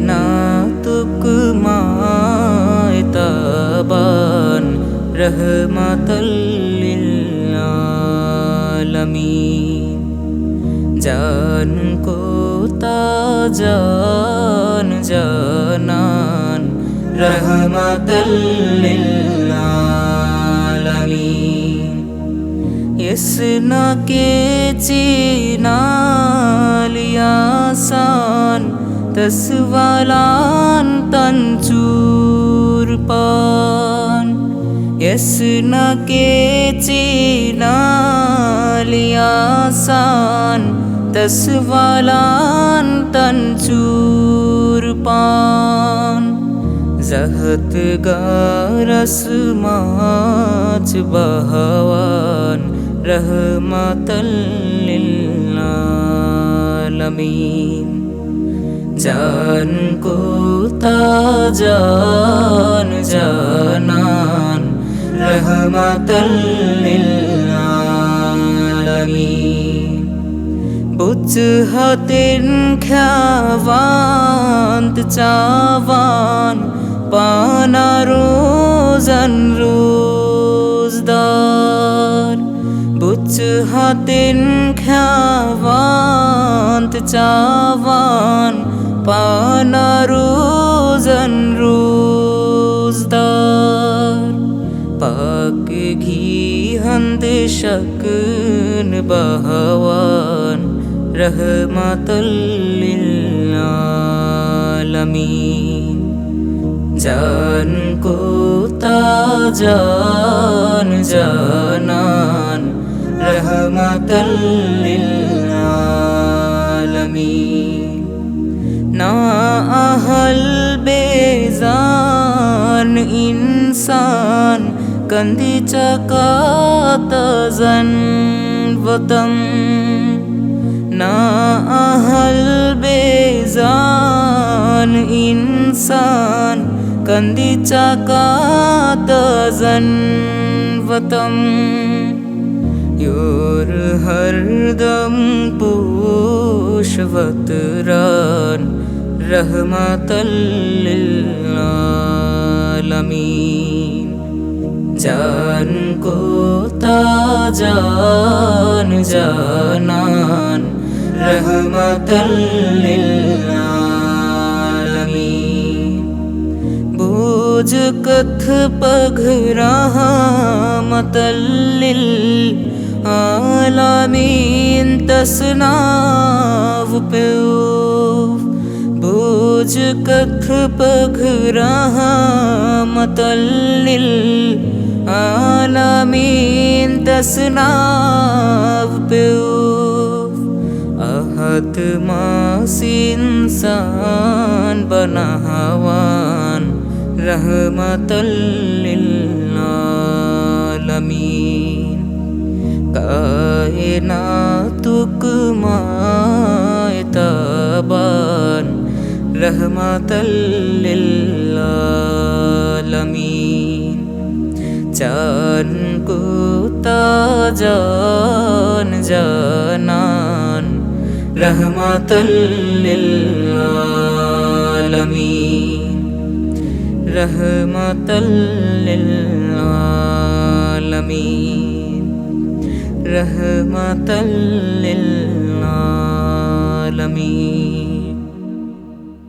না তুকমায় তাবান রহমাতল্লিলালমি জান কো জান জানান রহমাতল্লিলালমি ইসনা কে চিনা লিয়াসান तस्वालाचूरपन् यस् न केचीनालि आसन् तस्वाला चूरपन् जहत् गसमाच बहवन्। रमत জান কোতা জান জানান রহমাতাল্লিল আলামিন। বুঝহতেন খ্যাবান্ত চাবান পানারো জনরু হাতেন খ্যাবান্ত চাবান পানা রোজন রোজদার পাক ঘি হন্দ শকুন বহওয়ান রহমাতুল্লিলালমিন জান কো তা জান জানা للعالمین۔ نا اہل بیزان انسان کندی چکا تزن وطن۔ نا اہل بیزان انسان کندی چکا تزن وطن۔ योर हरदम पूषवतरान रहमतल्लिलालमीन जान को ताजान जानान रहमतल्लिलालमीन बोझ कथ पघ रहा मतल्लिल ला मी तस्ना प्यो बोघ मतल आला मीन तस्ना प्यो। अहत मासीन्सानल्लीलमि कायनातुक माय तबान रहमतल लिल्लालमीन चांद को ताजान जानान रहमतल लिल्लालमीन रहमतल लिल्लालमीन رحمت للعالمین۔